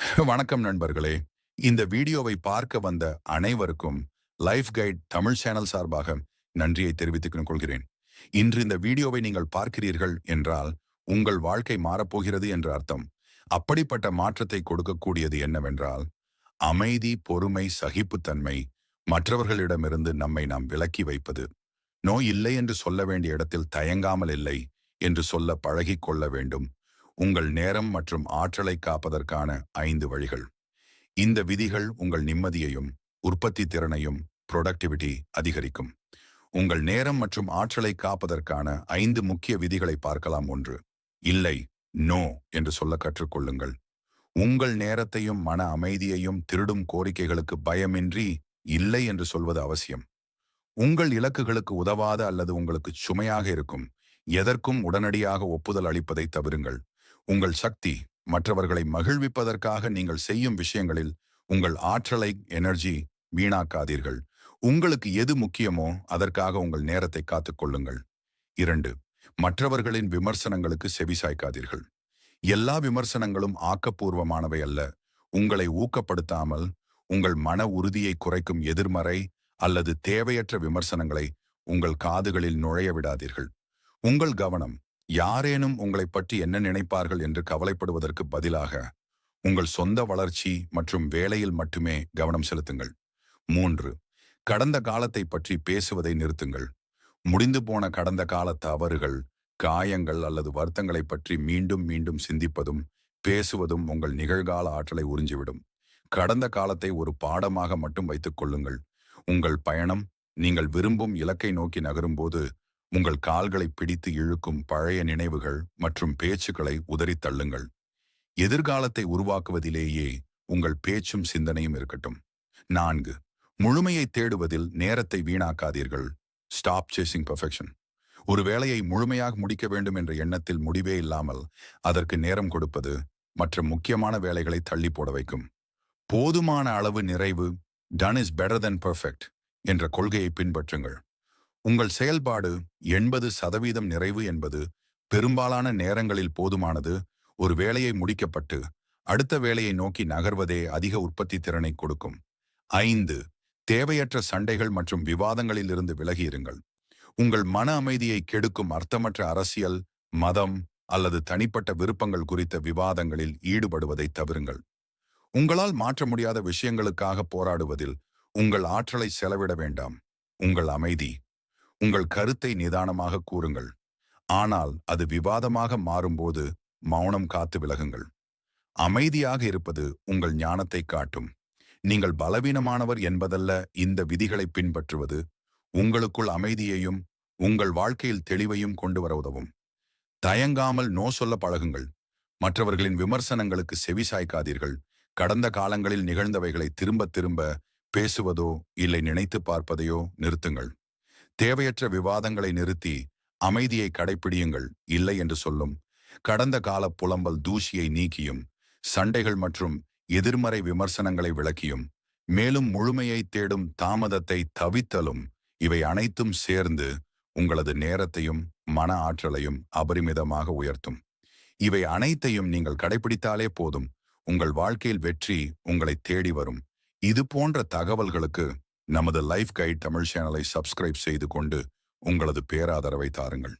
வணக்கம் நண்பர்களே. இந்த வீடியோவை பார்க்க வந்த அனைவருக்கும் லைஃப் கைட் தமிழ் சேனல் சார்பாக நன்றியை தெரிவித்துக் கொள்கிறேன். இன்று இந்த வீடியோவை நீங்கள் பார்க்கிறீர்கள் என்றால் உங்கள் வாழ்க்கை மாறப்போகிறது என்று அர்த்தம். அப்படிப்பட்ட மாற்றத்தை கொடுக்கக்கூடியது என்னவென்றால் அமைதி பொறுமை சகிப்புத்தன்மை மற்றவர்களிடமிருந்து நம்மை நாம் விலக்கி வைப்பது. நோய் இல்லை என்று சொல்ல வேண்டிய இடத்தில் தயங்காமல் இல்லை என்று சொல்ல பழகிக் கொள்ள வேண்டும். உங்கள் நேரம் மற்றும் ஆற்றலை காப்பதற்கான ஐந்து வழிகள். இந்த விதிகள் உங்கள் நிம்மதியையும் உற்பத்தி திறனையும் ப்ரொடக்டிவிட்டி அதிகரிக்கும். உங்கள் நேரம் மற்றும் ஆற்றலை காப்பதற்கான ஐந்து முக்கிய விதிகளை பார்க்கலாம் ஒன்று. இல்லை நோ என்று சொல்ல கற்றுக்கொள்ளுங்கள். உங்கள் நேரத்தையும் மன அமைதியையும் திருடும் கோரிக்கைகளுக்கு பயமின்றி இல்லை என்று சொல்வது அவசியம். உங்கள் இலக்குகளுக்கு உதவாத அல்லது உங்களுக்கு சுமையாக இருக்கும் எதற்கும் உடனடியாக ஒப்புதல் அளிப்பதை தவிருங்கள். உங்கள் சக்தி மற்றவர்களை மகிழ்விப்பதற்காக நீங்கள் செய்யும் விஷயங்களில் உங்கள் ஆற்றலை எனர்ஜி வீணாக்காதீர்கள். உங்களுக்கு எது முக்கியமோ அதற்காக உங்கள் நேரத்தை காத்துக்கொள்ளுங்கள் இரண்டு மற்றவர்களின் விமர்சனங்களுக்கு செவிசாய்க்காதீர்கள் எல்லா விமர்சனங்களும் ஆக்கப்பூர்வமானவை அல்ல. உங்களை ஊக்கப்படுத்தாமல் உங்கள் மன உறுதியை குறைக்கும் எதிர்மறை அல்லது தேவையற்ற விமர்சனங்களை உங்கள் காதுகளில் நுழைய விடாதீர்கள். உங்கள் கவனம் யாரேனும் உங்களை பற்றி என்ன நினைப்பார்கள் என்று கவலைப்படுவதற்கு பதிலாக உங்கள் சொந்த வளர்ச்சி மற்றும் வேலையில் மட்டுமே கவனம் செலுத்துங்கள். மூன்று கடந்த காலத்தை பற்றி பேசுவதை நிறுத்துங்கள். முடிந்து போன கடந்த கால தவறுகள் காயங்கள் அல்லது வருத்தங்களை பற்றி மீண்டும் மீண்டும் சிந்திப்பதும் பேசுவதும் உங்கள் நிகழ்கால ஆற்றலை உறிஞ்சிவிடும். கடந்த காலத்தை ஒரு பாடமாக மட்டும் வைத்துக் கொள்ளுங்கள். உங்கள் பயணம் நீங்கள் விரும்பும் இலக்கை நோக்கி நகரும்போது உங்கள் கால்களை பிடித்து இழுக்கும் பழைய நினைவுகள் மற்றும் பேச்சுக்களை உதறித் தள்ளுங்கள். எதிர்காலத்தை உருவாக்குவதிலேயே உங்கள் பேச்சும் சிந்தனையும் இருக்கட்டும். நான்கு முழுமையை தேடுவதில் நேரத்தை வீணாக்காதீர்கள். ஸ்டாப் சேசிங் பர்ஃபெக்ஷன் ஒரு வேலையை முழுமையாக முடிக்க வேண்டும் என்ற எண்ணத்தில் முடிவே இல்லாமல் அதற்கு நேரம் கொடுப்பது மற்ற முக்கியமான வேலைகளை தள்ளி போட வைக்கும். போதுமான அளவு நிறைவு done is better than perfect என்ற கொள்கையை பின்பற்றுங்கள். உங்கள் செயல்பாடு எண்பது சதவீதம் நிறைவு என்பது பெரும்பாலான நேரங்களில் போதுமானது. ஒரு வேலையை முடிக்கப்பட்டு அடுத்த வேலையை நோக்கி நகர்வதே அதிக உற்பத்தி திறனை கொடுக்கும். ஐந்து தேவையற்ற சண்டைகள் மற்றும் விவாதங்களில் இருந்து விலகியிருங்கள். உங்கள் மன அமைதியை கெடுக்கும் அர்த்தமற்ற அரசியல் மதம் அல்லது தனிப்பட்ட விருப்பங்கள் குறித்த விவாதங்களில் ஈடுபடுவதை தவிருங்கள். உங்களால் மாற்ற முடியாத விஷயங்களுக்காக போராடுவதில் உங்கள் ஆற்றலை செலவிட வேண்டாம். உங்கள் அமைதி. உங்கள் கருத்தை நிதானமாக கூறுங்கள். ஆனால் அது விவாதமாக மாறும்போது மௌனம் காத்து விலகுங்கள். அமைதியாக இருப்பது உங்கள் ஞானத்தை காட்டும். நீங்கள் பலவீனமானவர் என்பதல்ல இந்த விதிகளை பின்பற்றுவது உங்களுக்குள் அமைதியையும் உங்கள் வாழ்க்கையில் தெளிவையும் கொண்டு வர உதவும். தயங்காமல் நோ சொல்ல பழகுங்கள். மற்றவர்களின் விமர்சனங்களுக்கு செவி சாய்க்காதீர்கள். கடந்த காலங்களில் நிகழ்ந்தவைகளை திரும்ப திரும்ப பேசுவதோ இல்லை நினைத்து பார்ப்பதையோ நிறுத்துங்கள். தேவையற்ற விவாதங்களை நிறுத்தி அமைதியை கடைப்பிடியுங்கள் இல்லை என்று சொல்லும். கடந்த கால புலம்பல் தூசியை நீக்கியும் சண்டைகள் மற்றும் எதிர்மறை விமர்சனங்களை விளக்கியும். மேலும் முழுமையை தேடும் தாமதத்தை தவித்தலும் இவை அனைத்தும் சேர்ந்து உங்களது நேரத்தையும் மன ஆற்றலையும் அபரிமிதமாக உயர்த்தும். இவை அனைத்தையும் நீங்கள் கடைபிடித்தாலே போதும் உங்கள் வாழ்க்கையில் வெற்றி உங்களை தேடி வரும். இது போன்ற தகவல்களுக்கு நமது லைஃப் கைட் தமிழ் சேனலை சப்ஸ்கிரைப் செய்து கொண்டு உங்களது பேராதரவை தாருங்கள்.